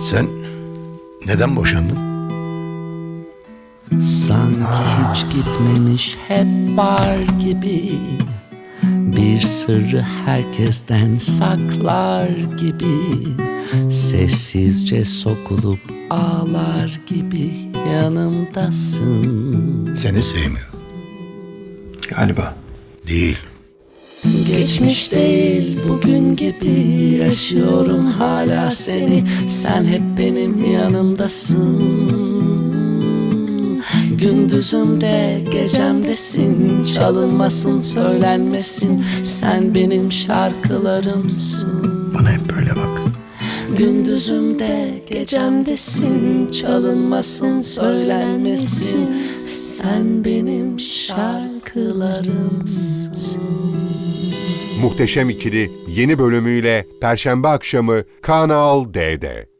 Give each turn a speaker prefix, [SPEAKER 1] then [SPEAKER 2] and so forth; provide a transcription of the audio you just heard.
[SPEAKER 1] Sen neden boşandın?
[SPEAKER 2] Sanki hiç gitmemiş hep var gibi Bir sırrı herkesten saklar gibi Sessizce sokulup ağlar gibi yanımdasın
[SPEAKER 1] Seni sevmiyor.
[SPEAKER 3] Galiba.
[SPEAKER 1] Değil.
[SPEAKER 2] Geçmiş değil bugün gibi yaşıyorum hala seni. Sen hep benim yanımdasın. Gündüzümde gecemdesin Çalınmasın söylenmesin. Sen benim şarkılarımsın.
[SPEAKER 3] Bana hep böyle bak.
[SPEAKER 2] Gündüzümde gecemdesin Çalınmasın söylenmesin. Sen benim şarkılarımsın
[SPEAKER 4] Muhteşem İkili yeni bölümüyle Perşembe akşamı Kanal D'de.